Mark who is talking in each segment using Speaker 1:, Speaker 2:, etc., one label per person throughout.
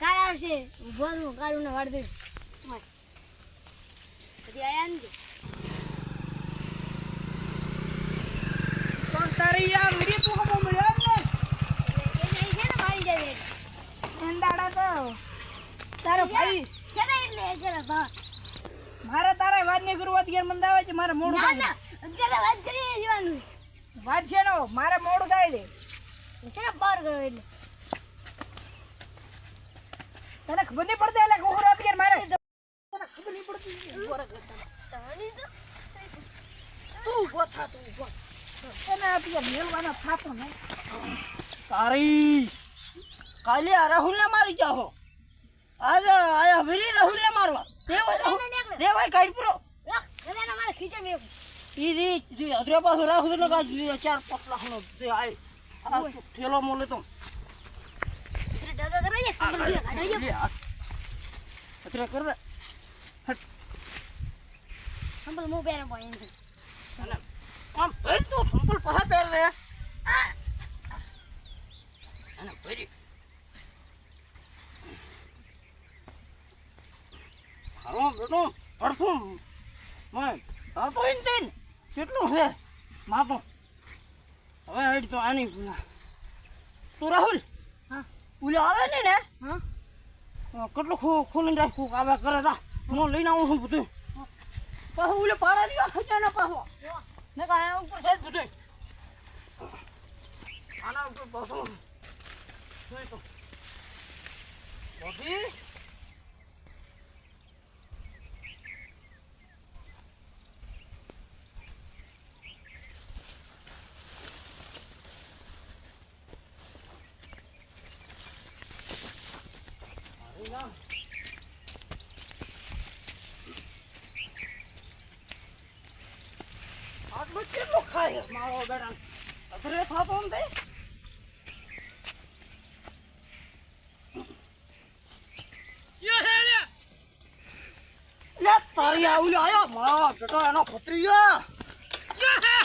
Speaker 1: કાલ આવશે. ઊભા કાલું ને વાળ દે પછી આયા. ને
Speaker 2: પણ તારી યાર મીરી તું હમો મળ્યો જ ને
Speaker 1: એ નહીં છે ને મારી જાય
Speaker 2: તો તારો ભાઈ.
Speaker 1: છે ને એટલે જરા
Speaker 2: મારે તારા વાતની ગુરુવાત અત્યારે મંદ આવે છે મારે મોડું
Speaker 1: ના
Speaker 2: થાય.
Speaker 1: ના જરા વાત જવાનું.
Speaker 2: છે. વાત છે નો મારે મોડું થાય છે.
Speaker 1: બાર એટલે?
Speaker 2: તને ખબર નહીં પડતી એટલે કહું અત્યારે મારે. તને ખબર નહીં પડતી
Speaker 1: તો
Speaker 2: તું. ગોથા તું ઊભો એને આપીએ મેળવાના થાતો ને તારી. કાલે આ રાહુલ ને મારી જાહો. આજે આયા વીરી રાહુલ ને મારવા. દેવાય દેવાય કાઢ પૂરો.
Speaker 1: રાખ ખજાનો મારે ખીચે મેં
Speaker 2: ઈ રી જી અધરે પાછો રાહુલ ને કાઢ જી ચાર પાંચ લાખ નો આય આ થેલો મોલે તો.
Speaker 1: દાદા કરો સંભળ
Speaker 2: આ. દે.
Speaker 1: સંભળ મો પેરા બોય
Speaker 2: આમ ભર તો સંપલ પહા પહેર દે અને ભરી હાલો બેટો આ તો ઇન તીન કેટલું છે? માતો હવે હેડ તો આની તું રાહુલ?
Speaker 1: હા.
Speaker 2: ઓલો આવે ને ને?
Speaker 1: હા.
Speaker 2: કેટલું ખો ખોલીને રાખું આવે કરે તા. હું લઈને આવું છું બધું પાછું ઓલે પાડા રહ્યા ખજા ને પાછો. ને કાંઈ ઉપર છે બધું આના ઉપર પાછું. જોઈ તો. બધી આટલું કેટલું ખાય મારો બેટા અધરે થતો ને તારી આવલી આયા, મારો બેટો એનો ભત્રીજો.
Speaker 3: ચુંદન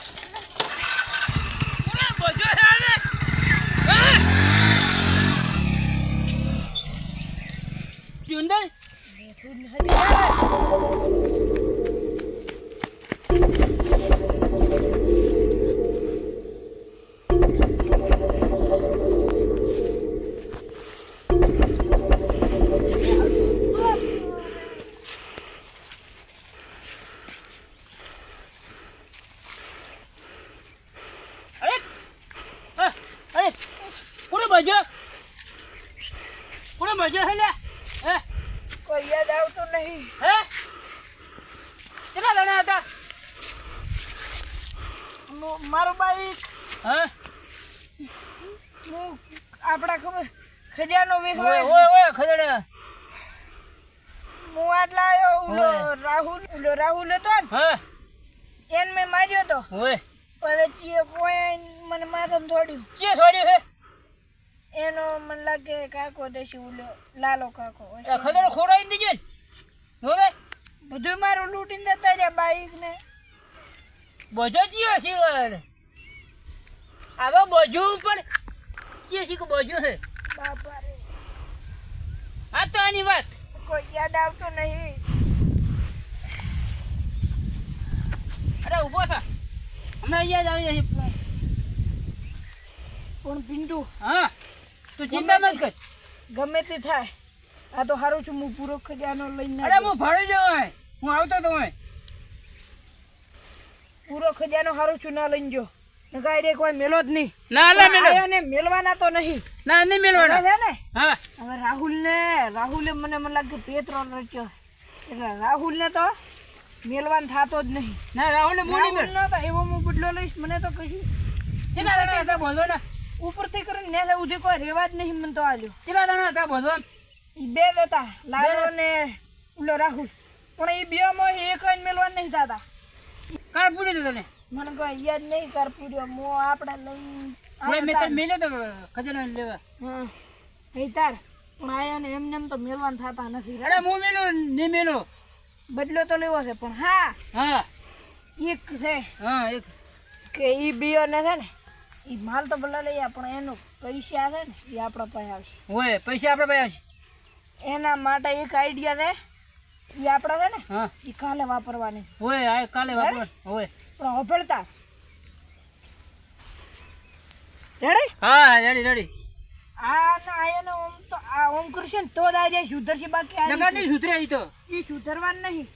Speaker 3: અરે અ, અરે કોને બાજુ કોને બાજુ હે લે હે
Speaker 2: કોઈ યાદ આવતું નહીં.
Speaker 3: હે? કેટલા જણા હતા?
Speaker 2: મારું બાઈક.
Speaker 3: હે?
Speaker 2: હું આપણા ખબર ખજાનો હોય
Speaker 3: ઓય ઓય ખદડે
Speaker 2: હું આટલા આવ્યો
Speaker 3: ઉલો
Speaker 2: રાહુલ ઉલો રાહુલ હતો ને
Speaker 3: હે?
Speaker 2: એને મેં માર્યો તો.
Speaker 3: ઓય.
Speaker 2: પછી કોઈ મને માથમ થોડ્યું.
Speaker 3: કે છોડ્યું હે
Speaker 2: એનો મને લાગે કાકો દેશી ઉલ્યો લાલો કાકો
Speaker 3: ખદડો ખોડાઈ દીજો હવે
Speaker 2: બધું મારું લૂંટીને જતા રહ્યા બાઈક ને
Speaker 3: બોજો જીઓ છે હવે. બોજુ પણ જીઓ કે બોજુ હે
Speaker 2: બાપા રે
Speaker 3: આ તો આની વાત.
Speaker 2: કોઈ યાદ આવતો નહીં.
Speaker 3: અરે ઊભો થા. હમણાં યાદ આવી જશે
Speaker 2: પણ પિન્ટુ?
Speaker 3: હા. તું ચિંતા મત કર.
Speaker 2: ગમે તે થાય. આ તો સારું છું હું પૂરો ખજાનો લઈને
Speaker 3: અરે હું ભણી જાઉં હું આવતો તો હોય
Speaker 2: પૂરો ખજાનો સારું છું ના લઈને જો. નગાઈ રે કોઈ મેલો જ નહીં.
Speaker 3: ના ના મેલો.
Speaker 2: આયો મેલવાના તો નહીં.
Speaker 3: ના નહીં મેલવાના.
Speaker 2: છે ને?
Speaker 3: હા.
Speaker 2: હવે રાહુલ ને રાહુલે મને મને લાગે પેત્રો રચ્યો. એટલે રાહુલ ને તો મેલવાન થાતો જ નહીં.
Speaker 3: ના રાહુલ ને
Speaker 2: મોડી
Speaker 3: મેલ.
Speaker 2: નો તો એવો હું બદલો લઈશ મને તો કશું
Speaker 3: ચેલા હતા બોલવા ના
Speaker 2: ઉપરથી કરીને નેલે ઉધી કોઈ રેવા જ નહીં મને તો આલ્યો.
Speaker 3: કેટલા દાણા હતા
Speaker 2: ભગવાન બે જ હતા લાલો ને ઓલો રાહુલ. પણ એ બે માં એક મેલવાન નહીં થતા
Speaker 3: કાળ પૂરી તને?
Speaker 2: મને કોઈ યાદ નહીં કર પૂર્યો. મો આપણે લઈ
Speaker 3: મેં તને મેલ્યો તો ખજાનો લેવા.
Speaker 2: હા. એ તાર. પણ આયા ને એમને એમ તો મેળવાન થતા નથી.
Speaker 3: અરે હું મેલો ને મેલો.
Speaker 2: બદલો તો લેવો છે પણ હા
Speaker 3: હા.
Speaker 2: એક છે.
Speaker 3: હા એક.
Speaker 2: કે એ બીઓ ને છે ને ઈ માલ તો ભલે લઈએ પણ એનો પૈસા છે ને એ આપણા પાસે આવશે.
Speaker 3: હોય પૈસા આપણા પાસે આવશે?
Speaker 2: એના માટે એક આઈડિયા છે એ આપણા છે ને
Speaker 3: હા.
Speaker 2: એ કાલે વાપરવાની.
Speaker 3: હોય આ કાલે વાપર હોય
Speaker 2: પણ હોફળતા રેડી
Speaker 3: હા રેડી રેડી
Speaker 2: આ ના આયનો ઓમ તો આ ઓમ કરશે ને તો જ આ જાય સુધરશે બાકી આ
Speaker 3: નહીં સુધરે ઈ તો.
Speaker 2: એ સુધરવાનું નહીં.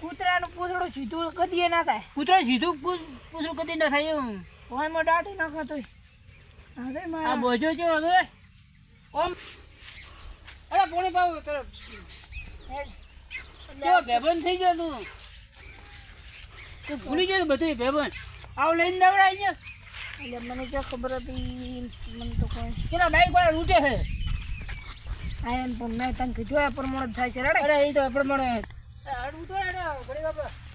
Speaker 2: કૂતરાનું પૂછડું સીધું કદી ના થાય.
Speaker 3: કૂતરા સીધું પૂછડું કદી ના થાય એમ.
Speaker 2: ઓયમાં દાટી નાખો તો
Speaker 3: આ બોજો છે હવે. ઓમ. અરે પોણી પાવ કરો કેવો ભેબન થઈ ગયો તું. તું ભૂલી ગયો બધું ભેબન આવ લઈને દવડાય ગયો
Speaker 2: એટલે મને જો ખબર હતી? મને તો કોઈ
Speaker 3: તેના બાઈક વાળા રૂટે છે?
Speaker 2: આયન પણ મેં તને કીધું આ પ્રમાણે થાય છે
Speaker 3: અરે એ તો પ્રમાણે અડવું તો ઘડી બાપા.